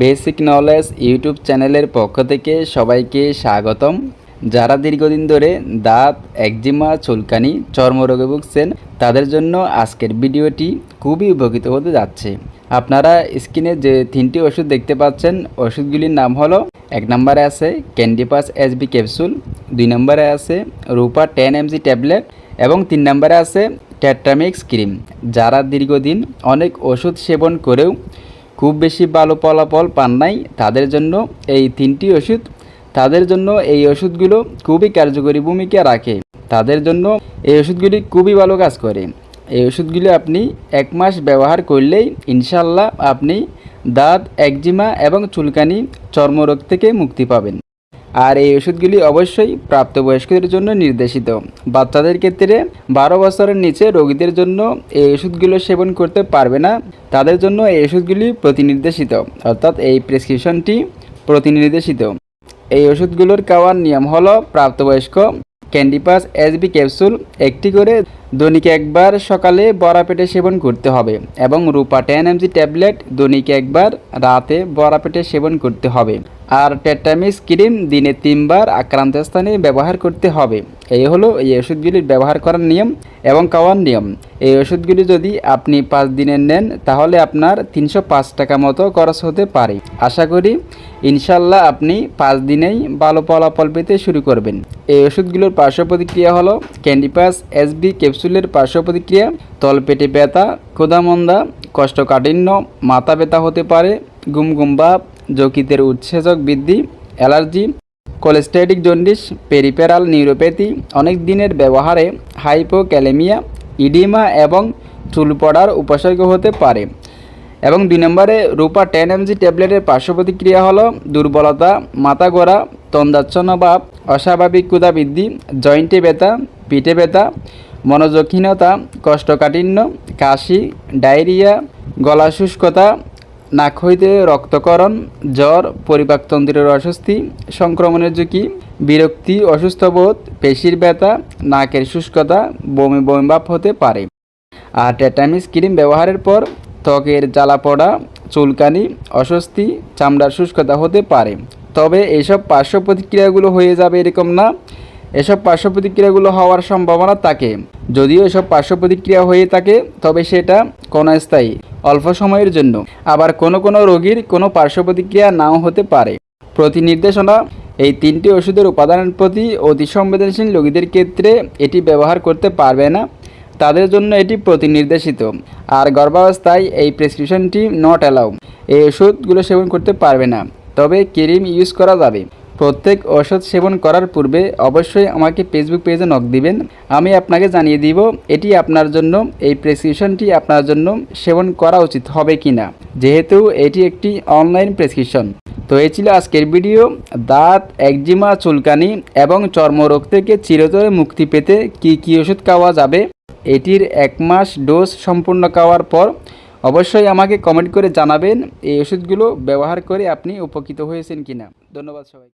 Basic knowledge YouTube চ্যানেলের পক্ষ থেকে সবাইকে স্বাগতম। যারা দীর্ঘদিন ধরে দাঁত, একজিমা, চুলকানি, চর্মরোগে ভুগছেন, তাদের জন্য আজকের ভিডিওটি খুবই উপকৃত হতে যাচ্ছে। আপনারা স্ক্রিনে যে তিনটি ওষুধ দেখতে পাচ্ছেন, ওষুধগুলির নাম হলো, এক নম্বরে আছে ক্যান্ডিপাস এসবি ক্যাপসুল দুই নম্বরে আছে রূপা টেন এমজি ট্যাবলেট এবং তিন নম্বরে আছে ট্যাট্রামিক্স ক্রিম যারা দীর্ঘদিন অনেক ওষুধ সেবন করেও খুব বেশি ভালো ফলাফল পান নাই। তাদের জন্য এই তিনটি ওষুধ, তাদের জন্য এই ওষুধগুলো খুবই কার্যকরী ভূমিকা রাখে। তাদের জন্য এই ওষুধগুলি খুবই ভালো কাজ করে। এই ওষুধগুলি আপনি এক মাস ব্যবহার করলেই ইনশাল্লাহ আপনি দাঁত, একজিমা এবং চুলকানি, চর্মরোগ থেকে মুক্তি পাবেন। আর এই ওষুধগুলি অবশ্যই প্রাপ্তবয়স্কদের জন্য নির্দেশিত। বাচ্চাদের ক্ষেত্রে বারো বছরের নিচে রোগীদের জন্য এই ওষুধগুলো সেবন করতে পারবে না। তাদের জন্য এই ওষুধগুলি প্রতিনির্দেশিত, অর্থাৎ এই প্রেসক্রিপশনটি প্রতিনির্দেশিত। এই ওষুধগুলোর খাওয়ার নিয়ম হলো প্রাপ্তবয়স্ক ক্যান্ডিপাস এসবি ক্যাপসুল একটি করে দৈনিক একবার সকালে বড়া পেটে সেবন করতে হবে এবং রূপা টেন এমজি ট্যাবলেট দৈনিক একবার রাতে বড়া পেটে সেবন করতে হবে। আর টেটামিস ক্রিম দিনে তিনবার আক্রান্ত স্থানে ব্যবহার করতে হবে। এই হলো এই ওষুধগুলির ব্যবহার করার নিয়ম এবং খাওয়ার নিয়ম। এই ওষুধগুলি যদি আপনি পাঁচ দিনের নেন, তাহলে আপনার তিনশো পাঁচ টাকা মতো খরচ হতে পারে। আশা করি ইনশাল্লাহ আপনি পাঁচ দিনেই ভালো ফলাফল পেতে শুরু করবেন। এই ওষুধগুলোর পার্শ্ব প্রতিক্রিয়া হলো ক্যান্ডিপাস এসবি ক্যাপসুলের পার্শ্ব প্রতিক্রিয়া, তলপেটে ব্যথা, ক্ষুধামন্দা, কোষ্ঠকাঠিন্য, মাথা ব্যথা হতে পারে গুম গুম ভাব যকৃতের উৎসেচক বৃদ্ধি, allergy cholestatic jaundice peripheral neuropathy, অনেক দিনের ব্যবহারে হাইপোক্যালেমিয়া, ইডিমা এবং চুল পড়ার উপসর্গ হতে পারে। এবং দুই নম্বরে রূপা টেন এমজি ট্যাবলেটের পার্শ্ব প্রতিক্রিয়া হলো দুর্বলতা, মাথা গোড়া তন্দাচ্ছন্ন ভাব, অস্বাভাবিক ক্ষুধা বৃদ্ধি, জয়েন্টে ব্যথা, পিঠে ব্যথা, মনোযোগহীনতা কষ্টকাঠিন্য কাশি, ডায়রিয়া গলা শুষ্কতা নাক হইতে রক্তকরণ, জ্বর, পরিপাকতন্ত্রের অস্বস্তি, সংক্রমণের ঝুঁকি, বিরক্তি অসুস্থ বোধ পেশির ব্যথা, নাকের শুষ্কতা, বমি বমি ভাব হতে পারে। আর টেটামিস ক্রিম ব্যবহারের পর ত্বকের জ্বালা পড়া, চুলকানি, অস্বস্তি, চামড়ার শুষ্কতা হতে পারে। তবে এইসব পার্শ্ব প্রতিক্রিয়াগুলো হয়ে যাবে এরকম না। এসব পার্শ্ব প্রতিক্রিয়াগুলো হওয়ার সম্ভাবনা থাকে। যদিও এসব পার্শ্ব প্রতিক্রিয়া হয়ে থাকে, তবে সেটা ক্ষণস্থায়ী, অল্প সময়ের জন্য। আবার কোনো কোনো রোগীর কোনো পার্শ্ব প্রতিক্রিয়া নাও হতে পারে। প্রতি নির্দেশনা এই তিনটি ওষুধের উপাদানের প্রতি অতি সংবেদনশীল রোগীদের ক্ষেত্রে এটি ব্যবহার করতে পারবে না। তাদের জন্য এটি প্রতিনির্দেশিত। আর গর্ভাবস্থায় এই প্রেসক্রিপশনটি নট অ্যালাউ এই ওষুধগুলো সেবন করতে পারবে না। তবে ক্রিম ইউজ করা যাবে। প্রত্যেক ওষুধ সেবন করার পূর্বে অবশ্যই আমাকে ফেসবুক পেজে নক দিবেন। আমি আপনাকে জানিয়ে দিব, এটি আপনার জন্য, এই প্রেসক্রিপশনটি আপনার জন্য সেবন করা উচিত হবে কি না যেহেতু এটি একটি অনলাইন প্রেসক্রিপশন তো এই ছিল আজকের ভিডিও দাঁত, একজিমা, চুলকানি এবং চর্মরোগ থেকে চিরতরে মুক্তি পেতে কি কি ওষুধ খাওয়া যাবে, এটির এক মাস ডোজ সম্পূর্ণ খাওয়ার পর অবশ্যই আমাকে কমেন্ট করে জানাবেন, এই ওষুধগুলো ব্যবহার করে আপনি উপকৃত হয়েছেন কিনা। ধন্যবাদ সবাই